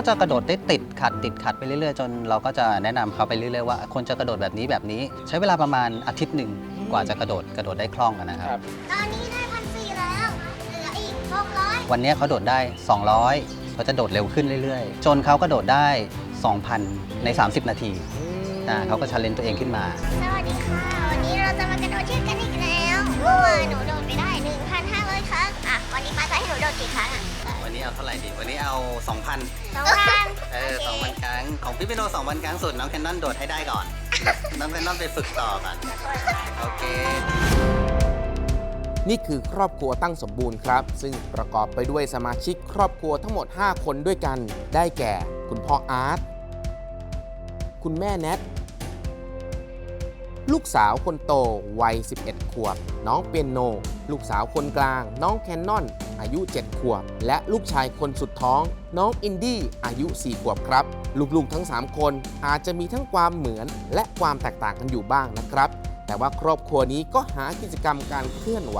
ก็จะกระโดดได้ติดขัดติดขัดไปเรื่อยๆ จนเราก็จะแนะนำเขาไปเรื่อยๆว่าคนจะกระโดดแบบนี้แบบนี้ ใช้เวลาประมาณอาทิตย์หนึ่งกว่าจะกระโดดกระโดดได้คล่องอะนะครับ ตอนนี้ได้พันสี่แล้ว เหลืออีกหกร้อยวันนี้เขาโดดได้ 200เขาจะโดดเร็วขึ้นเรื่อยๆ จนเขากระโดดได้ 2,000 ใน 30 นาทีอ่าเขาก็ชันเลนตัวเองขึ้นมา สวัสดีค่ะ วันนี้เราจะมากระโดดเชือกกันอีกแล้ว เมื่อวานหนูโดดไปได้ 1,500 ครั้ง อะ วันนี้ป้าจะให้หนูโดดกี่ครั้งอะวั นนี้เอาเท่าไหร่ดีวันนี้เอา2,000สองพันเออ2,000 ครั้ง ของพี่พิโน2,000 ครั้งสุดน้องแคนนอนโดดให้ได้ก่อน น้องแคนนอนไปฝึกต่อก่อนโอเค นี่คือครอบครัวตั้งสมบูรณ์ครับ ซึ่งประกอบไปด้วยสมาชิกครอบครัวทั้งหมด 5 คนด้วยกัน ได้แก่ คุณพ่ออาร์ตคุณแม่แนท ลูกสาวคนโตวัย 11 ขวบ น้องเปียโน ลูกสาวคนกลาง น้องแคนนอน อายุ 7 ขวบ และลูกชายคนสุดท้อง น้องอินดี้อายุ 4 ขวบครับ ลูกๆทั้ง 3 คนอาจจะมีทั้งความเหมือน และความแตกต่างกันอยู่บ้างนะครับ แต่ว่าครอบครัวนี้ก็หากิจกรรมการเคลื่อนไหว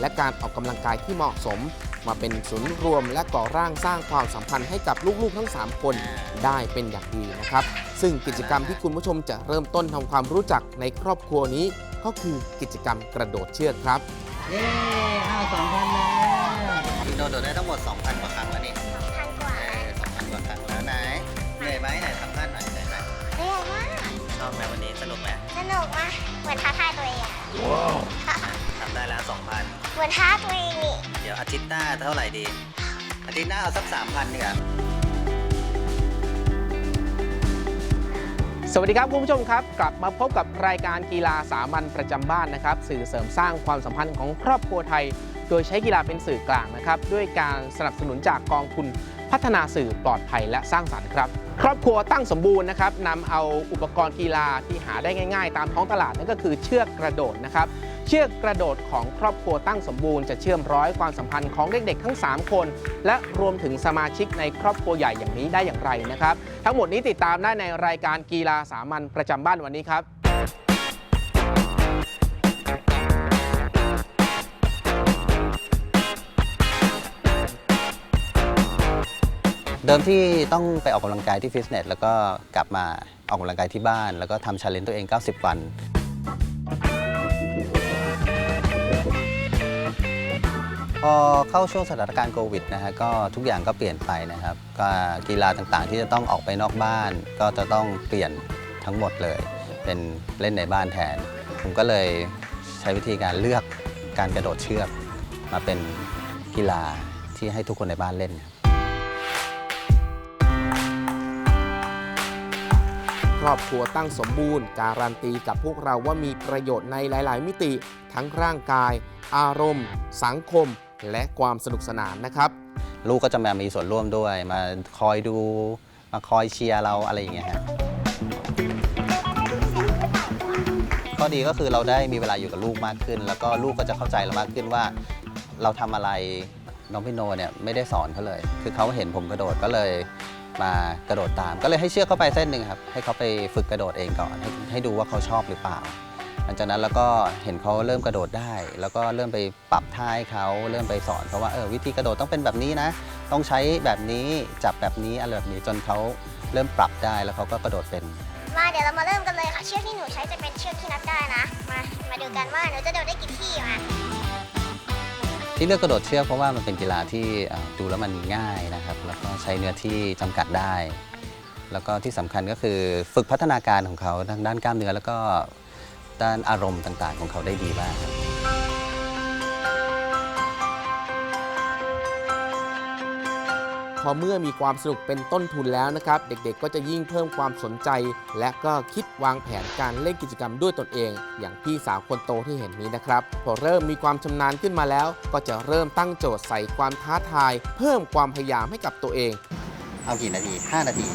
และการออกกำลังกายที่เหมาะสม มาเป็นศูนย์รวมและก่อร่างสร้างความสัมพันธ์ให้กับลูกๆ ทั้ง 3 คนได้เป็นอย่างดีนะครับ ซึ่งกิจกรรมที่คุณผู้ชมจะเริ่มต้นทำความรู้จักในครอบครัวนี้ ก็คือกิจกรรมกระโดดเชือกครับเย้อ้าว2,000แล้วพี่โนโดดได้ทั้งหมด 2,000กว่าครั้งแล้วนี่พันกว่าเออ2,000กว่าครั้งแล้วไหนเหนื่อยไหมไหนทำท่าหน่อยเหนื่อยไหมเรียกว่าชอบไหมวันนี้สนุกไหมสนุกมากเหมือนท้าทายตัวเองอะทำได้แล้ว2,000 เหมือนท้าตัวเองนี่เดี๋ยวอาทิตย์หน้าเท่าไหร่ดี อาทิตย์หน้าเอาสัก3,000เนี่ยสวัสดีครับคุณผู้ชมครับ กลับมาพบกับรายการกีฬาสามัญประจำบ้านนะครับ สื่อเสริมสร้างความสัมพันธ์ของครอบครัวไทย โดยใช้กีฬาเป็นสื่อกลางนะครับ ด้วยการสนับสนุนจากกองทุนพัฒนาสื่อปลอดภัยและสร้างสรรค์ครับ ครอบครัวตั้งสมบูรณ์นะครับนำเอาอุปกรณ์กีฬาที่หาได้ง่าย ๆ ตามท้องตลาดนั่นก็คือเชือกกระโดดนะครับ เชือกกระโดดของครอบครัวตั้งสมบูรณ์จะเชื่อมร้อยความสัมพันธ์ของเด็กๆ ทั้ง 3 คน และรวมถึงสมาชิกในครอบครัวใหญ่อย่างนี้ได้อย่างไรนะครับ ทั้งหมดนี้ติดตามได้ในรายการกีฬาสามัญประจำบ้านวันนี้ครับเดิมที่ต้องไปออกกำลังกายที่ฟิตเนส แล้วก็กลับมาออกกำลังกายที่บ้าน แล้วก็ทำชาเลนจ์ตัวเอง 90 วัน พอเข้าช่วงสถานการณ์โควิดนะฮะก็ทุกอย่างก็เปลี่ยนไปนะครับก็กีฬาต่างๆที่จะต้องออกไปนอกบ้าน ก็จะต้องเปลี่ยนทั้งหมดเลย เป็นเล่นในบ้านแทน ผมก็เลยใช้วิธีการเลือกการกระโดดเชือก มาเป็นกีฬาที่ให้ทุกคนในบ้านเล่น ครอบครัวตั้งสมบูรณ์ การันตีกับพวกเราว่ามีประโยชน์ในหลาย ๆ มิติ ทั้งร่างกาย อารมณ์ สังคม และความสนุกสนานนะครับ ลูกก็จะมามีส่วนร่วมด้วย มาคอยดู มาคอยเชียร์เราอะไรอย่างเงี้ยฮะข้อดีก็คือเราได้มีเวลาอยู่กับลูกมากขึ้น แล้วก็ลูกก็จะเข้าใจเรามากขึ้นว่า เราทำอะไรน้องพี่โนเนี่ยไม่ได้สอนเขาเลย คือเขาเห็นผมกระโดดก็เลยมากระโดดตาม ก็เลยให้เชือกเข้าไปเส้นหนึ่งครับ ให้เขาไปฝึกกระโดดเองก่อน ให้ให้ดูว่าเขาชอบหรือเปล่า หลังจากนั้นแล้วก็เห็นเขาเริ่มกระโดดได้ แล้วก็เริ่มไปปรับท่าให้เขาเริ่มไปสอนเขาว่าเออวิธีกระโดดต้องเป็นแบบนี้นะ ต้องใช้แบบนี้จับแบบนี้อะไรแบบนี้จนเขาเริ่มปรับได้แล้วเขาก็กระโดดเป็นมาเดี๋ยวเรามาเริ่มกันเลยค่ะเชือกที่หนูใช้จะเป็นเชือกที่นับได้นะ มามาดูกันว่าหนูจะโดดได้กี่ที่มาที่เลือกกระโดดเชือกเพราะว่ามันเป็นกีฬาที่เอ่อดูแล้วมันง่ายนะครับ แล้วก็ใช้เนื้อที่จำกัดได้ แล้วก็ที่สำคัญก็คือฝึกพัฒนาการของเขาทางด้านกล้ามเนื้อแล้วก็ ด้านอารมณ์ต่างๆ ของเขาได้ดีมากครับคพอเมื่อมีความสนุกเป็นต้นทุนแล้วนะครับ เด็กๆ ก็จะยิ่งเพิ่มความสนใจ และก็คิดวางแผนการเล่นกิจกรรมด้วยตนเอง อย่างพี่สาวคนโตที่เห็นนี้นะครับ พอเริ่มมีความชำนาญขึ้นมาแล้ว ก็จะเริ่มตั้งโจทย์ใส่ความท้าทาย เพิ่มความพยายามให้กับตัวเอง เอากี่นาที 5 นาที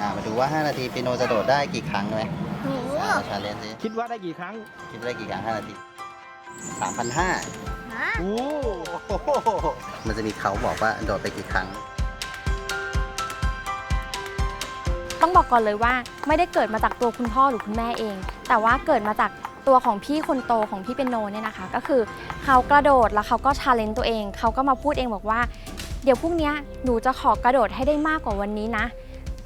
อ่า มาดูว่า 5 นาทีปีโนจะโดดได้กี่ครั้งไหม หนูอ่าชาเลนจ์สิคิดว่าได้กี่ครั้งคิดได้กี่ครั้ง5นาที3,500ฮะโอ้มันจะมีเขาบอกว่าโดดไปกี่ครั้ง ต้องบอกก่อนเลยว่าไม่ได้เกิดมาจากตัวคุณพ่อหรือคุณแม่เอง แต่ว่าเกิดมาจากตัวของพี่คนโตของพี่เป็นโนเนี่ยนะคะ ก็คือเขากระโดดแล้วเขาก็ชาเลนจ์ตัวเอง เขาก็มาพูดเองบอกว่า เดี๋ยวพรุ่งเนี้ยหนูจะขอกระโดดให้ได้มากกว่าวันนี้นะ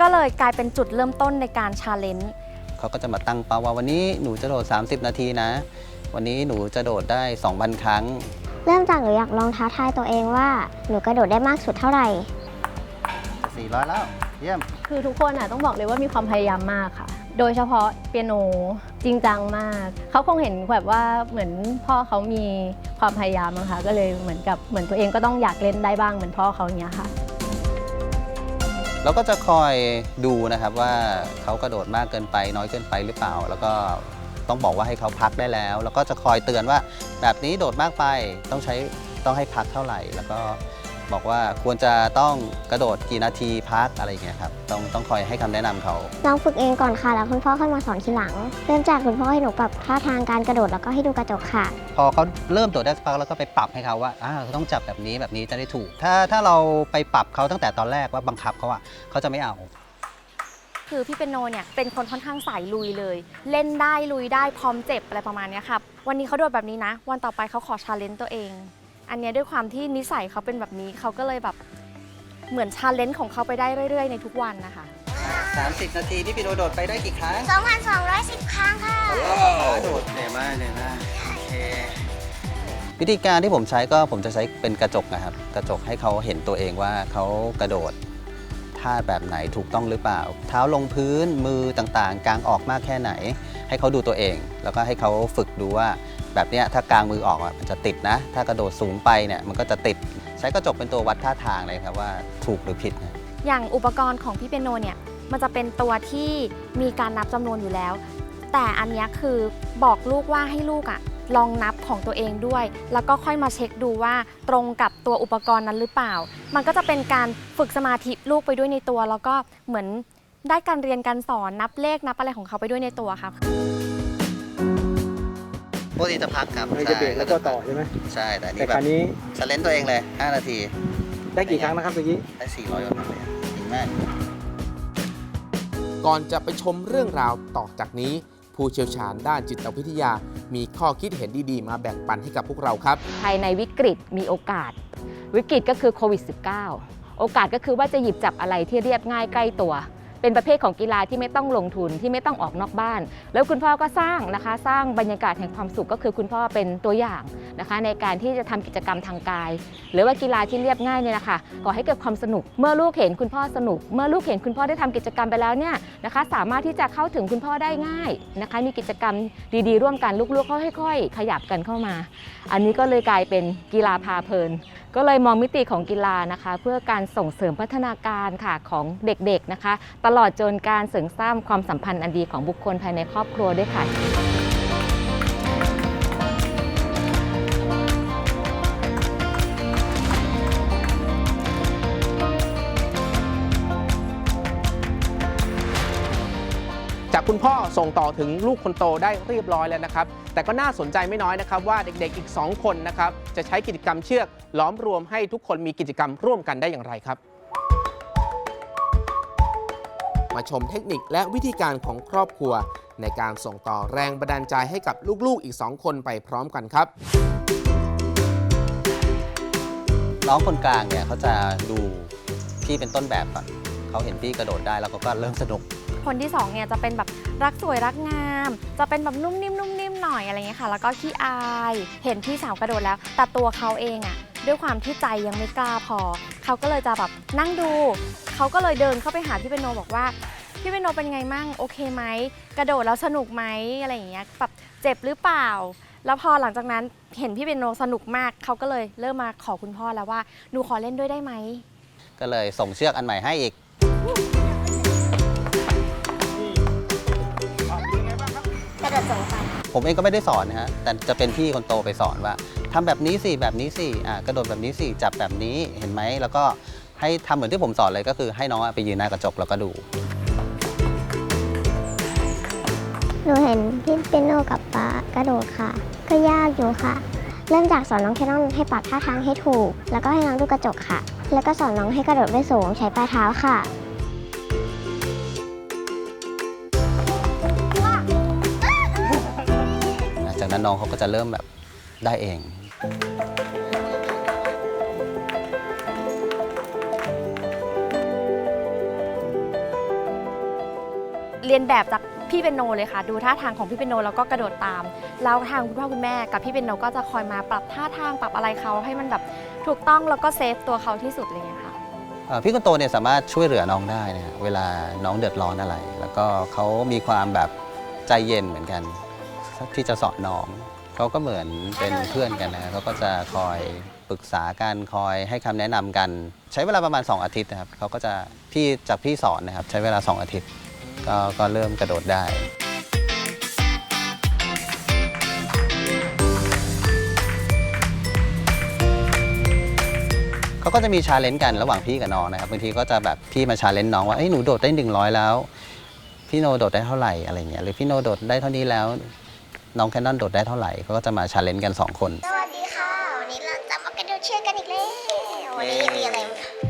ก็เลยกลายเป็นจุดเริ่มต้นในการชาเลนจ์ เขาก็จะมาตั้งเป้าว่าวันนี้หนูจะโดด 30 นาทีนะ วันนี้หนูจะโดดได้2,000ครั้ง เริ่มจากหนูอยากลองท้าทายตัวเองว่า หนูกระโดดได้มากสุดเท่าไหร่ 400 แล้ว เยี่ยม คือทุกคนอะต้องบอกเลยว่ามีความพยายามมากค่ะ โดยเฉพาะเปียโนจริงจังมาก เขาคงเห็นแบบว่าเหมือนพ่อเขามีความพยายามนะคะก็เลยเหมือนกับเหมือนตัวเองก็ต้องอยากเล่นได้บ้างเหมือนพ่อเขาอย่างเงี้ยค่ะ เราก็จะคอยดูนะครับว่าเขากระโดดมากเกินไปน้อยเกินไปหรือเปล่า แล้วก็ต้องบอกว่าให้เขาพักได้แล้ว แล้วก็จะคอยเตือนว่าแบบนี้โดดมากไปต้องใช้ต้องให้พักเท่าไหร่แล้วก็ บอกว่าควรจะต้องกระโดดกี่นาทีพักอะไรอย่างเงี้ยครับต้องต้องคอยให้คำแนะนำเขาลองฝึกเองก่อนค่ะ แล้วคุณพ่อค่อยมาสอนทีหลัง เริ่มจากคุณพ่อให้หนูปรับท่าทางการกระโดดแล้วก็ให้ดูกระจกค่ะ พอเขาเริ่มโดดได้สักพักแล้วก็ไปปรับให้เขาว่าอ่าต้องจับแบบนี้แบบนี้จะได้ถูก ถ้าถ้าเราไปปรับเขาตั้งแต่ตอนแรกว่าบังคับเขาอะเขาจะไม่เอา คือพี่เป็นโนเนี่ยเป็นคนค่อนข้างสายลุยเลย เล่นได้ลุยได้พร้อมเจ็บอะไรประมาณเนี้ยครับวันนี้เขาโดดแบบนี้นะ วันต่อไปเขาขอชาเลนจ์ตัวเอง อันเนี้ยด้วยความที่นิสัยเขาเป็นแบบนี้เขาก็เลยแบบเหมือนชาเลนจ์ของเขาไปได้เรื่อย ๆ ในทุกวันนะคะ 30 นาทีที่พี่โดโดดไปได้กี่ครั้ง2,210 ครั้งค่ะโดดเหนื่อยมากเหนื่อยมากโอเควิธีการที่ผมใช้ก็ผมจะใช้เป็นกระจกนะครับ กระจกให้เขาเห็นตัวเองว่าเขากระโดดท่าแบบไหนถูกต้องหรือเปล่า เท้าลงพื้นมือต่างๆ กางออกมากแค่ไหน ให้เขาดูตัวเอง แล้วก็ให้เขาฝึกดูว่า แบบนี้ถ้ากลางมือออกมันจะติดนะ ถ้ากระโดดสูงไปเนี่ยมันก็จะติด ใช้กระจกเป็นตัววัดท่าทางเลยครับว่าถูกหรือผิดนะอย่างอุปกรณ์ของพี่เปียโนเนี่ยมันจะเป็นตัวที่มีการนับจำนวนอยู่แล้ว แต่อันนี้คือบอกลูกว่าให้ลูกอะลองนับของตัวเองด้วย แล้วก็ค่อยมาเช็คดูว่าตรงกับตัวอุปกรณ์นั้นหรือเปล่า มันก็จะเป็นการฝึกสมาธิลูกไปด้วยในตัว แล้วก็เหมือนได้การเรียนการสอนนับเลขนับอะไรของเขาไปด้วยในตัวค่ะ ปกติจะพักครับมันจะเบรกแล้วก็ต่อใช่ไหมใช่แต่อันแต่นี่แบคบราวนี้ชาเลนตัวเองเลย 5 นาที ได้กี่ครั้งนะครับเมื่อกี้ ได้ 400กว่าครั้งเลยอะจริงมาก ก่อนจะไปชมเรื่องราวต่อจากนี้ ผู้เชี่ยวชาญด้านจิตวิทยา มีข้อคิดเห็นดีๆ มาแบ่งปันให้กับพวกเราครับ ภายในวิกฤตมีโอกาส วิกฤตก็คือโควิด -19 โอกาสก็คือว่าจะหยิบจับอะไรที่เรียบง่ายใกล้ตัว เป็นประเภทของกีฬาที่ไม่ต้องลงทุนที่ไม่ต้องออกนอกบ้าน แล้วคุณพ่อก็สร้างนะคะ สร้างบรรยากาศแห่งความสุขก็คือคุณพ่อเป็นตัวอย่างนะคะ ในการที่จะทำกิจกรรมทางกาย หรือว่ากีฬาที่เรียบง่ายเนี่ยนะคะก่อให้เกิดความสนุก เมื่อลูกเห็นคุณพ่อสนุก เมื่อลูกเห็นคุณพ่อได้ทำกิจกรรมไปแล้วเนี่ยนะคะ สามารถที่จะเข้าถึงคุณพ่อได้ง่ายนะคะ มีกิจกรรมดีๆ ร่วมกันลูกๆเขาค่อยๆ ขยับกันเข้ามา อันนี้ก็เลยกลายเป็นกีฬาพาเพลิน ก็เลยมองมิติของกีฬานะคะ เพื่อการส่งเสริมพัฒนาการค่ะของเด็กๆนะคะ ตลอดจนการเสริมสร้างความสัมพันธ์อันดีของบุคคลภายในครอบครัวด้วยค่ะ จากคุณพ่อส่งต่อถึงลูกคนโตได้เรียบร้อยแล้วนะครับ แต่ก็น่าสนใจไม่น้อยนะครับ ว่าเด็กๆอีก 2 คนนะครับจะใช้กิจกรรมเชือกล้อมรวมให้ทุกคนมีกิจกรรมร่วมกันได้อย่างไรครับ มาชมเทคนิคและวิธีการของครอบครัว ในการส่งต่อแรงบันดาลใจให้กับลูกๆอีก 2 คนไปพร้อมกันครับน้องคนกลางเนี่ยเขาจะดูพี่เป็นต้นแบบก่อนเขาเห็นพี่กระโดดได้แล้วเขาก็เริ่มสนุก คนที่สองเนี่ยจะเป็นแบบรักสวยรักงาม จะเป็นแบบนุ่มนิ่มนุ่มนิ่มหน่อยอะไรเงี้ยค่ะ แล้วก็ขี้อายเห็นพี่สาวกระโดดแล้ว แต่ตัวเขาเองอะด้วยความที่ใจยังไม่กล้าพอ เขาก็เลยจะแบบนั่งดูเขาก็เลยเดินเข้าไปหาพี่เป็นโนบอกว่าพี่เป็นโนเป็นไงมั่งโอเคไหมกระโดดแล้วสนุกไหมอะไรอย่างเงี้ยแบบเจ็บหรือเปล่า แล้วพอหลังจากนั้นเห็นพี่เป็นโนสนุกมากเขาก็เลยเริ่มมาขอคุณพ่อแล้วว่าหนูขอเล่นด้วยได้ไหมก็เลยส่งเชือกอันใหม่ให้อีก ผมเองก็ไม่ได้สอนนะฮะแต่จะเป็นพี่คนโตไปสอนว่าทำแบบนี้สิแบบนี้สิอ่ากระโดดแบบนี้สิจับแบบนี้เห็นไหมแล้วก็ให้ทำเหมือนที่ผมสอนเลยก็คือให้น้องไปยืนหน้ากระจกแล้วก็ดูหนูเห็นพี่เปียโนกับป๊ากระโดดค่ะ ก็ยากอยู่ค่ะ เริ่มจากสอนน้องแคนนอนให้ปรับท่าทางให้ถูก แล้วก็ให้น้องดูกระจกค่ะ แล้วก็สอนน้องให้กระโดดได้สูงใช้ปลายเท้าค่ะ นั้นน้องเขาก็จะเริ่มแบบได้เอง เรียนแบบจากพี่เป็นโนเลยค่ะ ดูท่าทางของพี่เป็นโนแล้วก็กระโดดตาม แล้วทางคุณพ่อคุณแม่กับพี่เป็นโนก็จะคอยมาปรับท่าทางปรับอะไรเขาให้มันแบบถูกต้องแล้วก็เซฟตัวเขาที่สุดอะไรอย่างเงี้ยค่ะ เอ่อพี่คนโตเนี่ยสามารถช่วยเหลือน้องได้นะฮะเวลาน้องเดือดร้อนอะไร แล้วก็เขามีความแบบใจเย็นเหมือนกัน ที่จะสอนน้องเขาก็เหมือนเป็นเพื่อนกันนะฮะเขาก็จะคอยปรึกษากันคอยให้คำแนะนำกัน ใช้เวลาประมาณ 2 อาทิตย์นะครับเขาก็จะพี่จากพี่สอนนะครับ ใช้เวลา 2 อาทิตย์ ก็ก็เริ่มกระโดดได้เขาก็จะมีชาเลนจ์กันระหว่างพี่กับน้องนะครับบางทีก็จะแบบพี่มาชาเลนจ์น้องว่าเอ้ยหนูโดดได้หนึ่งร้อยแล้ว พี่โนโดดได้เท่าไหร่อะไรเงี้ยหรือพี่โนโดดได้เท่านี้แล้ว น้องแคนนอนโดดได้เท่าไหร่เขาก็จะมาชาเลนจ์กันสองคน สวัสดีค่ะ วันนี้เราจะมากระโดดเชือกกันอีกแล้ว วันนี้มีอะไร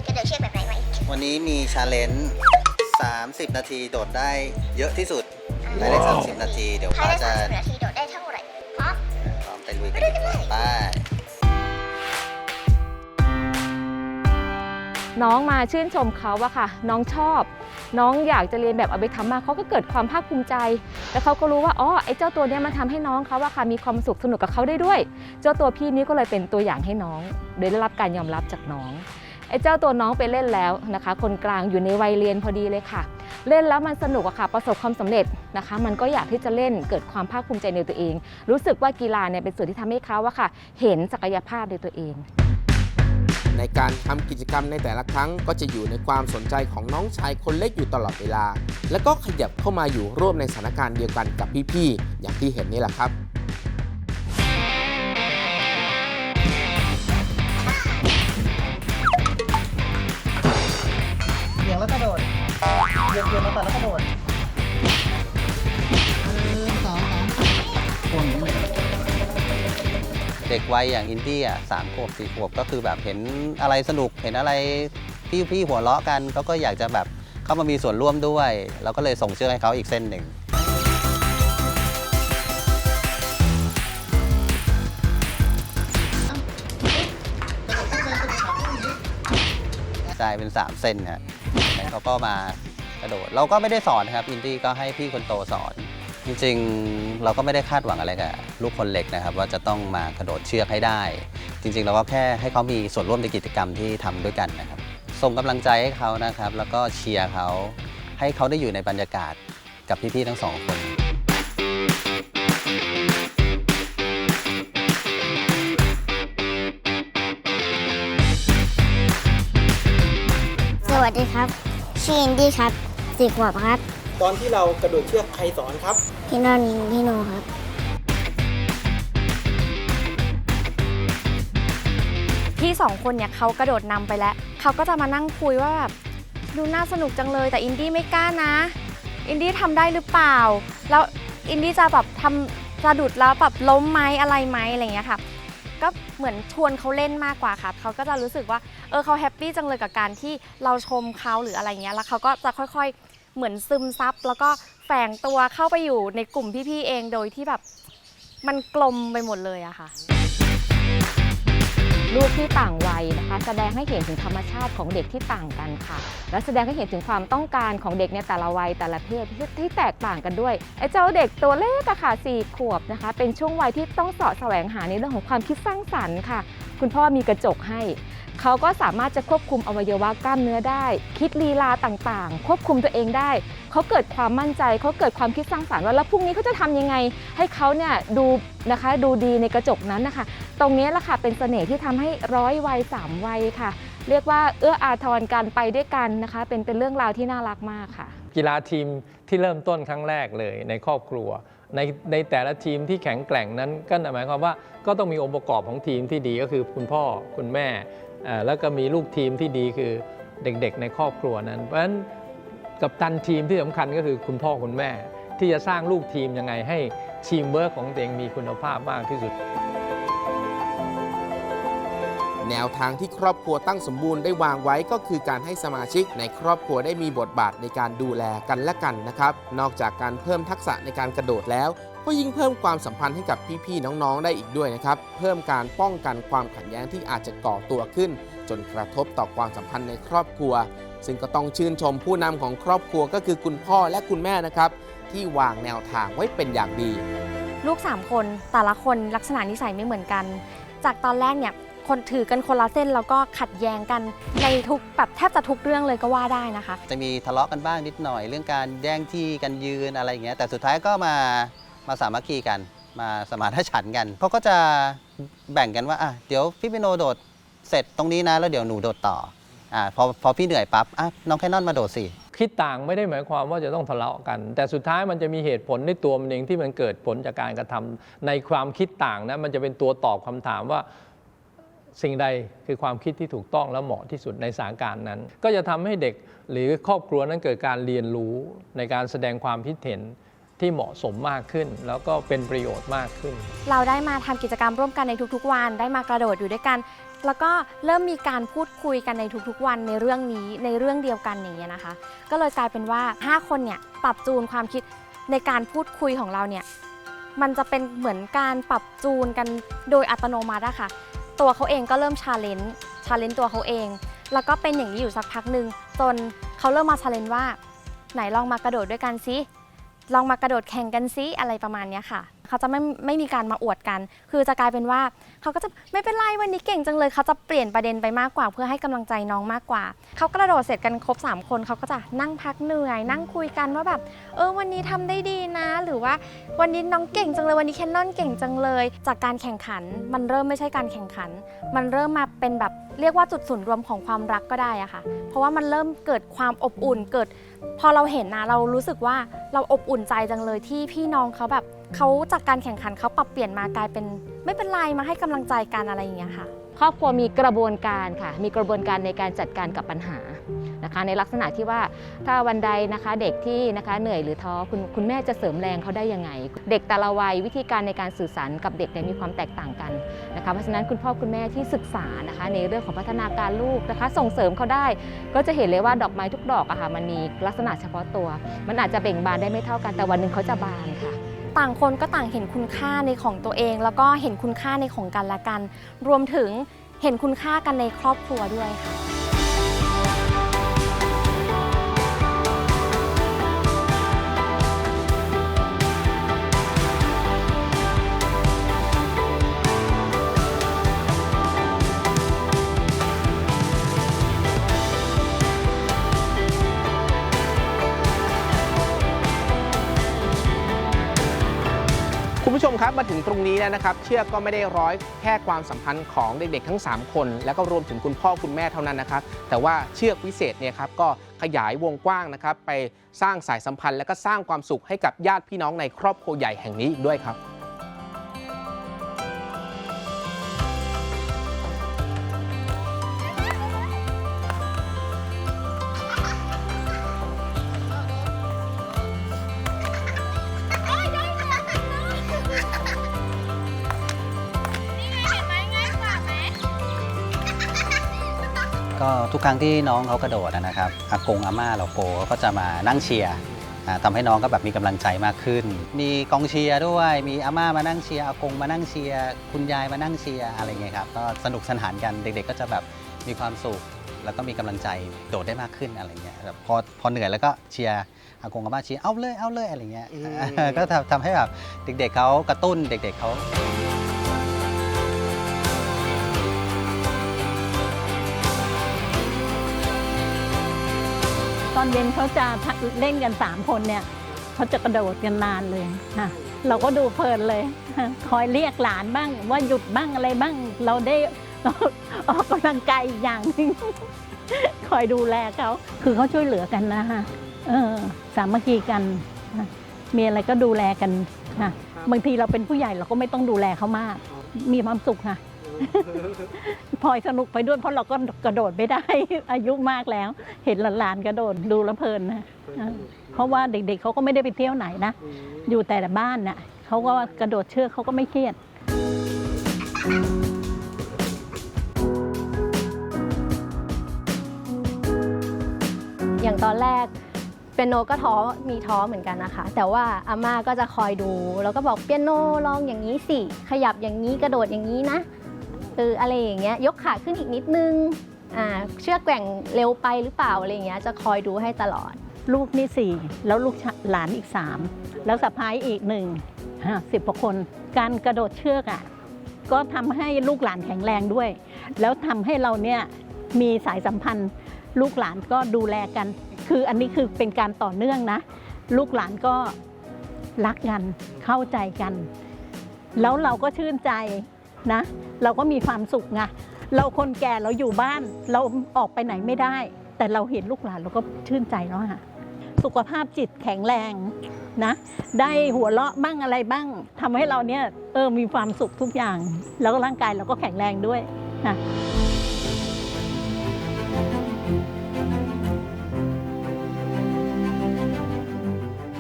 กระโดดเชือกแบบไหนมาอีกวันนี้มีชาเลนจ์30 นาทีโดดได้เยอะที่สุดภายใน30 นาที เดี๋ยวภายป้าในจะ30นาทีโดดได้เท่าไหร่พร้อมพร้อมไปลุยกันดีกว่าไป้าน้องมาชื่นชมเขาว่าค่ะ น้องชอบ น้องอยากจะเรียนแบบเอาไปทำมาเขาก็เกิดความภาคภูมิใจ แล้วเขาก็รู้ว่าอ๋อไอ้เจ้าตัวนี้มันทำให้น้องเขาว่าค่ะมีความสุขสนุกกับเขาได้ด้วย เจ้าตัวพี่นี้ก็เลยเป็นตัวอย่างให้น้องโดยได้รับการยอมรับจากน้องไอ้เจ้าตัวน้องไปเล่นแล้วนะคะ คนกลางอยู่ในวัยเรียนพอดีเลยค่ะ เล่นแล้วมันสนุกอะค่ะ ประสบความสำเร็จนะคะ มันก็อยากที่จะเล่นเกิดความภาคภูมิใจในตัวเอง รู้สึกว่ากีฬาเนี่ยเป็นส่วนที่ทำให้เขาว่าค่ะ เห็นศักยภาพในตัวเอง ในการทำกิจกรรมในแต่ละครั้งก็จะอยู่ในความสนใจของน้องชายคนเล็กอยู่ตลอดเวลา แล้วก็ขยับเข้ามาอยู่ร่วมในสถานการณ์เดียวกันกับพี่ๆอย่างที่เห็นนี่แหละครับเบี่ยงแล้วกระโดดเบี่ยงเบี่ยงมาก่อนแล้วกระโดด เด็กวัยอย่างอินดี้อะสามขวบสี่ขวบก็คือแบบเห็นอะไรสนุกเห็นอะไรพี่พี่หัวเราะกันเขาก็อยากจะแบบเข้ามามีส่วนร่วมด้วย เราก็เลยส่งเชือกให้เขาอีกเส้นหนึ่งใช่เป็น 3 เส้นฮะแล้วเขาก็มากระโดด เราก็ไม่ได้สอนนะครับอินดี้ก็ให้พี่คนโตสอน จริงๆ เราก็ไม่ได้คาดหวังอะไรกับลูกคนเล็กนะครับ ว่าจะต้องมากระโดดเชือกให้ได้ จริงๆ เราก็แค่ให้เขามีส่วนร่วมในกิจกรรมที่ทำด้วยกันนะครับ ส่งกำลังใจให้เขานะครับ แล้วก็เชียร์เขาให้เขาได้อยู่ในบรรยากาศกับพี่ๆทั้งสองคนสวัสดีครับชื่ออินดี้ครับสี่ขวบครับ ตอนที่เรากระโดดเชือกใครสอนครับ พี่นอนพี่โนครับ พี่สองคนเนี่ยเขากระโดดนำไปแล้วเขาก็จะมานั่งคุยว่าแบบดูน่าสนุกจังเลย แต่อินดี้ไม่กล้านะ อินดี้ทำได้หรือเปล่า แล้วอินดี้จะแบบทำสะดุดแล้วแบบล้มไหมอะไรไหมอะไรอย่างเงี้ยค่ะก็เหมือนชวนเขาเล่นมากกว่าค่ะเขาก็จะรู้สึกว่าเออเขาแฮปปี้จังเลยกับการที่เราชมเขาหรืออะไรเงี้ยแล้วเขาก็จะค่อยๆ เหมือนซึมซับแล้วก็แฝงตัวเข้าไปอยู่ในกลุ่มพี่ๆเองโดยที่แบบมันกลมไปหมดเลยอะค่ะ ลูกที่ต่างวัยนะคะ แสดงให้เห็นถึงธรรมชาติของเด็กที่ต่างกันค่ะ และแสดงให้เห็นถึงความต้องการของเด็กในแต่ละวัยแต่ละเพศที่ที่แตกต่างกันด้วยไอ้เจ้าเด็กตัวเล็กอะค่ะสี่ขวบนะคะ เป็นช่วงวัยที่ต้องเสาะแสวงหาในเรื่องของความคิดสร้างสรรค์ค่ะ คุณพ่อมีกระจกให้ เขาก็สามารถจะควบคุมอวัยวะกล้ามเนื้อได้ คิดลีลาต่างๆ ควบคุมตัวเองได้ เขาเกิดความมั่นใจ เขาเกิดความคิดสร้างสรรค์ว่าแล้วพรุ่งนี้เขาจะทำยังไง ให้เขาเนี่ยดูนะคะดูดีในกระจกนั้นนะคะ ตรงนี้แหละค่ะเป็นเสน่ห์ที่ทำให้ร้อยวัยสามวัยค่ะ เรียกว่าเอื้ออาทรกันไปด้วยกันนะคะ เป็นเป็นเรื่องราวที่น่ารักมากค่ะ กีฬาทีมที่เริ่มต้นครั้งแรกเลยในครอบครัวในในแต่ละทีมที่แข็งแกร่งนั้นก็หมายความว่าก็ต้องมีองค์ประกอบของทีมที่ดีก็คือคุณพ่อคุณแม่ แล้วก็มีลูกทีมที่ดีคือเด็กๆ ในครอบครัวนั้น เพราะฉะนั้นกับตันทีมที่สำคัญก็คือคุณพ่อคุณแม่ ที่จะสร้างลูกทีมยังไงให้ทีมเวิร์กของตัวเองมีคุณภาพมากที่สุด แนวทางที่ครอบครัวตั้งสมบูรณ์ได้วางไว้ก็คือการให้สมาชิกในครอบครัวได้มีบทบาทในการดูแลกันและกันนะครับ นอกจากการเพิ่มทักษะในการกระโดดแล้วก็ยิ่งเพิ่มความสัมพันธ์ให้กับพี่ๆน้องๆได้อีกด้วยนะครับ เพิ่มการป้องกันความขัดแย้งที่อาจจะก่อตัวขึ้น จนกระทบต่อความสัมพันธ์ในครอบครัว ซึ่งก็ต้องชื่นชมผู้นำของครอบครัวก็คือคุณพ่อและคุณแม่นะครับ ที่วางแนวทางไว้เป็นอย่างดี ลูก 3 คนแต่ละคนลักษณะนิสัยไม่เหมือนกัน จากตอนแรกเนี่ย คนถือกันคนละเส้นแล้วก็ขัดแย้งกันในทุกแบบแทบจะทุกเรื่องเลยก็ว่าได้นะคะ จะมีทะเลาะกันบ้างนิดหน่อย เรื่องการแย่งที่กันยืนอะไรอย่างเงี้ยแต่สุดท้ายก็มามาสามัคคีกันมาสมานฉันท์กันเขาก็จะแบ่งกันว่าอะเดี๋ยวพี่เปโนโดดเสร็จตรงนี้นะ แล้วเดี๋ยวหนูโดดต่ออ่าพอพอพี่เหนื่อยปั๊บอะน้องแคนนอนมาโดดสิ คิดต่างไม่ได้หมายความว่าจะต้องทะเลาะกัน แต่สุดท้ายมันจะมีเหตุผลในตัวมันเองที่มันเกิดผลจากการกระทำในความคิดต่างนะมันจะเป็นตัวตอบคำถามว่า สิ่งใดคือความคิดที่ถูกต้องและเหมาะที่สุดในสถานการณ์นั้น ก็จะทำให้เด็กหรือครอบครัวนั้นเกิดการเรียนรู้ในการแสดงความคิดเห็นที่เหมาะสมมากขึ้น แล้วก็เป็นประโยชน์มากขึ้น เราได้มาทำกิจกรรมร่วมกันในทุกๆ วันได้มากระโดดอยู่ด้วยกัน แล้วก็เริ่มมีการพูดคุยกันในทุกๆ วันในเรื่องนี้ในเรื่องเดียวกันอย่างเงี้ยนะคะ ก็เลยกลายเป็นว่า 5 คนเนี่ยปรับจูนความคิดในการพูดคุยของเราเนี่ยมันจะเป็นเหมือนการปรับจูนกันโดยอัตโนมัติอะค่ะ ตัวเขาเองก็เริ่มชาเลนจ์ชาเลนจ์ตัวเขาเอง แล้วก็เป็นอย่างนี้อยู่สักพักหนึ่งจนเขาเริ่มมาชาเลนจ์ว่า ไหนลองมากระโดดด้วยกันซิลองมากระโดดแข่งกันซิอะไรประมาณนี้ค่ะ เขาจะไม่ไม่มีการมาอวดกัน คือจะกลายเป็นว่าเขาก็จะไม่เป็นไรวันนี้เก่งจังเลยเขาจะเปลี่ยนประเด็นไปมากกว่า เพื่อให้กำลังใจน้องมากกว่าเขากระโดดเสร็จกันครบ 3 คนเขาก็จะนั่งพักเหนื่อย นั่งคุยกันว่าแบบเออวันนี้ทำได้ดีนะ หรือว่าวันนี้น้องเก่งจังเลยวันนี้แคนนอนเก่งจังเลย จากการแข่งขันมันเริ่มไม่ใช่การแข่งขัน มันเริ่มมาเป็นแบบเรียกว่าจุดศูนย์รวมของความรักก็ได้อะค่ะ เพราะว่ามันเริ่มเกิดความอบอุ่นเกิด พอเราเห็นนะเรารู้สึกว่าเราอบอุ่นใจจังเลยที่พี่น้องเขาแบบเขาจากการแข่งขันเขาปรับเปลี่ยนมากลายเป็น ไม่เป็นไรมาให้กำลังใจกันอะไรอย่างเงี้ยค่ะ ครอบครัวมีกระบวนการค่ะ มีกระบวนการในการจัดการกับปัญหา นะคะ ในลักษณะที่ว่าถ้าวันใดนะคะเด็กที่นะคะเหนื่อยหรือท้อคุณคุณแม่จะเสริมแรงเขาได้ยังไง เด็กแต่ละวัยวิธีการในการสื่อสารกับเด็กเนี่ยมีความแตกต่างกันนะคะเพราะฉะนั้นคุณพ่อคุณแม่ที่ศึกษานะคะ ในเรื่องของพัฒนาการลูกนะคะ ส่งเสริมเขาได้ ก็จะเห็นเลยว่าดอกไม้ทุกดอกอะค่ะมันมีลักษณะเฉพาะตัว มันอาจจะเบ่งบานได้ไม่เท่ากันแต่วันหนึ่งเขาจะบานค่ะต่างคนก็ต่างเห็นคุณค่าในของตัวเอง แล้วก็เห็นคุณค่าในของกันและกัน รวมถึงเห็นคุณค่ากันในครอบครัวด้วยค่ะ คุณผู้ชมครับมาถึงตรงนี้แล้วนะครับ เชือกก็ไม่ได้ร้อยแค่ความสัมพันธ์ของเด็กๆทั้ง 3 คน แล้วก็รวมถึงคุณพ่อคุณแม่เท่านั้นนะครับ แต่ว่าเชือกวิเศษเนี่ยครับก็ขยายวงกว้างนะครับ ไปสร้างสายสัมพันธ์ และก็สร้างความสุขให้กับญาติพี่น้องในครอบครัวใหญ่แห่งนี้อีกด้วยครับ ทุกครั้งที่น้องเขากระโดดอะนะครับอากงอาม่าเราโกก็จะมานั่งเชียร์อ่าทำให้น้องก็แบบมีกำลังใจมากขึ้น มีกองเชียร์ด้วย มีอาม่ามานั่งเชียร์อากงมานั่งเชียร์คุณยายมานั่งเชียร์อะไรเงี้ยครับ ก็สนุกสนานกันเด็กๆ ก็จะแบบมีความสุข แล้วก็มีกำลังใจโดดได้มากขึ้นอะไรเงี้ยแบบพอพอเหนื่อยแล้วก็เชียร์อากงอาม่าเชียร์เอาเลยเอาเลยอะไรเงี้ยอืมก็ทำทำให้แบบเด็กๆเขากระตุ้นเด็ก ๆเขา ตอนเย็นเขาจะเล่นกัน 3 คนเนี่ยเขาจะกระโดดกันนานเลยค่ะเราก็ดูเพลินเลย คอยเรียกหลานบ้างว่าหยุดบ้างอะไรบ้าง เราได้ออกกำลังกายอีกอย่างหนึงคอยดูแลเขาคือเขาช่วยเหลือกันนะคะเออสามัคคีกันนะมีอะไรก็ดูแลกันค่ะบางทีเราเป็นผู้ใหญ่เราก็ไม่ต้องดูแลเขามาก มีความสุขค่ะ พลอยสนุกไปด้วยเพราะเราก็กระโดดไม่ได้ อายุมากแล้ว เห็นหลานๆกระโดดดูแล้วเพลินนะเออเพราะว่าเด็กๆเขาก็ไม่ได้ไปเที่ยวไหนนะ อยู่แต่ละบ้านน่ะเขาก็กระโดดเชือกเขาก็ไม่เครียดอย่างตอนแรกเปียโนก็ท้อมีท้อเหมือนกันนะคะ แต่ว่าอาม่าก็จะคอยดู แล้วก็บอกเปียโนลองอย่างนี้สิ ขยับอย่างนี้กระโดดอย่างนี้นะ เอออะไรอย่างเงี้ยยกขาขึ้นอีกนิดนึงอ่าเชือกแกว่งเร็วไปหรือเปล่าอะไรอย่างเงี้ยจะคอยดูให้ตลอด ลูกนี่สี่แล้วลูกหลานอีกสามแล้วสะพ้ายอีกหนึ่งสิบกว่าคน การกระโดดเชือกอะก็ทำให้ลูกหลานแข็งแรงด้วย แล้วทำให้เราเนี่ยมีสายสัมพันธ์ ลูกหลานก็ดูแลกัน คืออันนี้คือเป็นการต่อเนื่องนะ ลูกหลานก็รักกันเข้าใจกัน แล้วเราก็ชื่นใจ นะ เราก็มีความสุขไงเราคนแก่เราอยู่บ้าน เราออกไปไหนไม่ได้ แต่เราเห็นลูกหลานเราก็ชื่นใจแล้วค่ะสุขภาพจิตแข็งแรงนะ ได้หัวเราะบ้างอะไรบ้างทำให้เราเนี่ยเออมีความสุขทุกอย่าง แล้วก็ร่างกายเราก็แข็งแรงด้วยนะ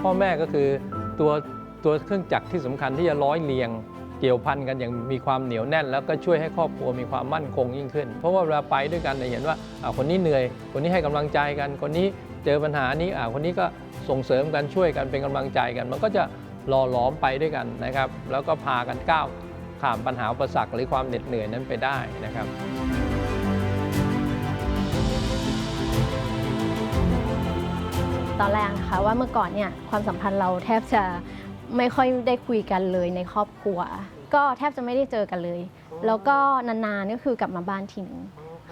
พ่อแม่ก็คือตัวตัวเครื่องจักรที่สำคัญที่จะร้อยเรียง เกี่ยวพันกันอย่างมีความเหนียวแน่น แล้วก็ช่วยให้ครอบครัวมีความมั่นคงยิ่งขึ้น เพราะว่าเวลาไปด้วยกันเนี่ยเห็นว่าคนนี้เหนื่อย คนนี้ให้กำลังใจกัน คนนี้เจอปัญหานี้คนนี้ก็ส่งเสริมกันช่วยกันเป็นกำลังใจกัน มันก็จะหล่อหลอมไปด้วยกันนะครับ แล้วก็พากันก้าวข้ามปัญหาอุปสรรคหรือความเหน็ดเหนื่อยนั้นไปได้นะครับตอนแรกนะคะว่าเมื่อก่อนเนี่ยความสัมพันธ์เราแทบจะ ไม่ค่อยได้คุยกันเลยในครอบครัว ก็แทบจะไม่ได้เจอกันเลย แล้วก็นานๆก็คือกลับมาบ้านทีหนึง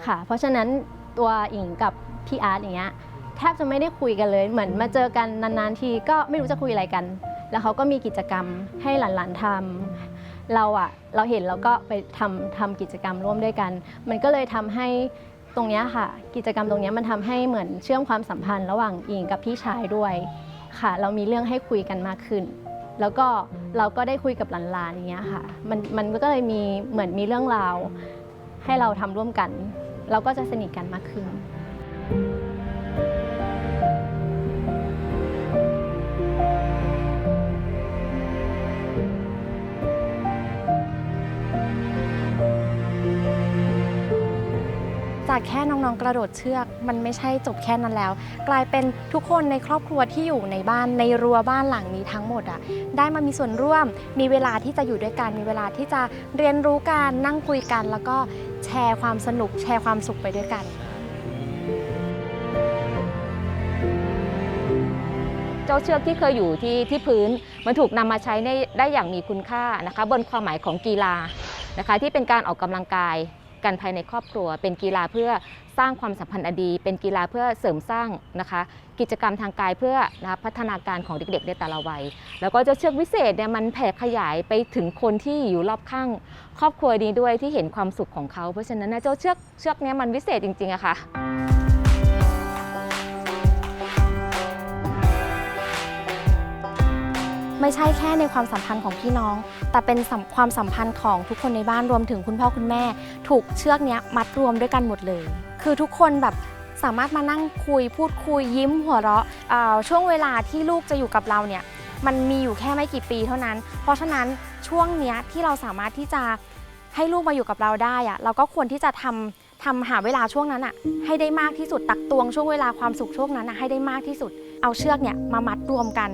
ค่ะ เพราะฉะนั้นตัวอิงกับพี่อาร์ตอย่างเงี้ยแทบจะไม่ได้คุยกันเลย เหมือนมาเจอกันนานๆทีก็ไม่รู้จะคุยอะไรกัน แล้วเขาก็มีกิจกรรมให้หลานๆทำเราอะเราเห็นเราก็ไปทำทำกิจกรรมร่วมด้วยกัน มันก็เลยทำให้ตรงเนี้ยค่ะ กิจกรรมตรงเนี้ยมันทำให้เหมือนเชื่อมความสัมพันธ์ ระหว่างอิงกับพี่ชายด้วยค่ะ เรามีเรื่องให้คุยกันมากขึ้น แล้วก็เราก็ได้คุยกับหลานๆอย่างเงี้ยค่ะ มันมันก็เลยมีเหมือนมีเรื่องราวให้เราทำร่วมกัน เราก็จะสนิทกันมากขึ้น จากแค่น้องๆกระโดดเชือก มันไม่ใช่จบแค่นั้นแล้ว กลายเป็นทุกคนในครอบครัวที่อยู่ในบ้านในรั้วบ้านหลังนี้ทั้งหมดอะได้มามีส่วนร่วม มีเวลาที่จะอยู่ด้วยกันมีเวลาที่จะเรียนรู้กันนั่งคุยกัน แล้วก็แชร์ความสนุก แชร์ความสุขไปด้วยกันเจ้าเชือกที่เคยอยู่ที่ที่พื้นมันถูกนำมาใช้ได้ได้อย่างมีคุณค่านะคะ บนความหมายของกีฬานะคะ ที่เป็นการออกกำลังกาย กันภายในครอบครัว เป็นกีฬาเพื่อสร้างความสัมพันธ์อดี เป็นกีฬาเพื่อเสริมสร้างนะคะ กิจกรรมทางกายเพื่อนะพัฒนาการของเด็กๆในแต่ละวัย แล้วก็เจ้าเชือกวิเศษเนี่ยมันแผ่ขยายไปถึงคนที่อยู่รอบข้าง ครอบครัวนี้ด้วยที่เห็นความสุขของเขา เพราะฉะนั้นนะเจ้าเชือกเชือกเนี้ยมันวิเศษจริงๆอะค่ะไม่ใช่แค่ในความสัมพันธ์ของพี่น้อง แต่เป็นความสัมพันธ์ของทุกคนในบ้านรวมถึงคุณพ่อคุณแม่ ถูกเชือกนี้มัดรวมด้วยกันหมดเลย คือทุกคนแบบสามารถมานั่งคุยพูดคุยยิ้มหัวเราะช่วงเวลาที่ลูกจะอยู่กับเราเนี่ยมันมีอยู่แค่ไม่กี่ปีเท่านั้น เพราะฉะนั้นช่วงเนี้ยที่เราสามารถที่จะให้ลูกมาอยู่กับเราได้อะเราก็ควรที่จะทำทำหาเวลาช่วงนั้นอะให้ได้มากที่สุดตักตวงช่วงเวลาความสุขช่วงนั้นอะให้ได้มากที่สุด เอาเชือกเนี่ยมามัดรวมกัน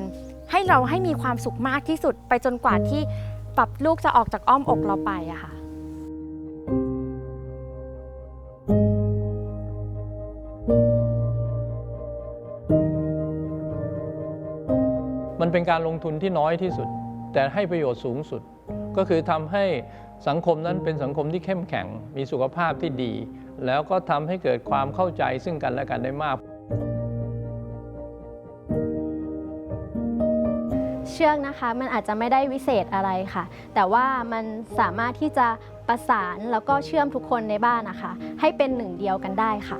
ให้เราให้มีความสุขมากที่สุดไปจนกว่าที่ ปรับลูกจะออกจากอ้อมอกเราไปอะค่ะ มันเป็นการลงทุนที่น้อยที่สุด แต่ให้ประโยชน์สูงสุด ก็คือทำให้สังคมนั้นเป็นสังคมที่เข้มแข็ง มีสุขภาพที่ดี แล้วก็ทำให้เกิดความเข้าใจซึ่งกันและกันได้มาก เชือกนะคะมันอาจจะไม่ได้วิเศษอะไรค่ะ แต่ว่ามันสามารถที่จะประสานแล้วก็เชื่อมทุกคนในบ้านนะคะ ให้เป็นหนึ่งเดียวกันได้ค่ะ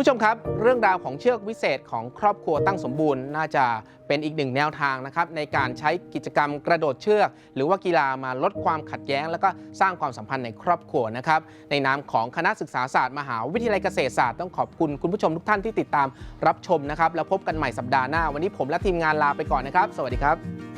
ผู้ชมครับ เรื่องราวของเชือกวิเศษของครอบครัวตั้งสมบูรณ์ น่าจะเป็นอีกหนึ่งแนวทางนะครับในการใช้กิจกรรมกระโดดเชือก หรือว่ากีฬามาลดความขัดแย้ง แล้วก็สร้างความสัมพันธ์ในครอบครัวนะครับในนามของคณะศึกษาศาสตร์มหาวิทยาลัยเกษตรศาสตร์ต้องขอบคุณคุณผู้ชมทุกท่านที่ติดตามรับชมนะครับแล้วพบกันใหม่สัปดาห์หน้า วันนี้ผมและทีมงานลาไปก่อนนะครับ สวัสดีครับ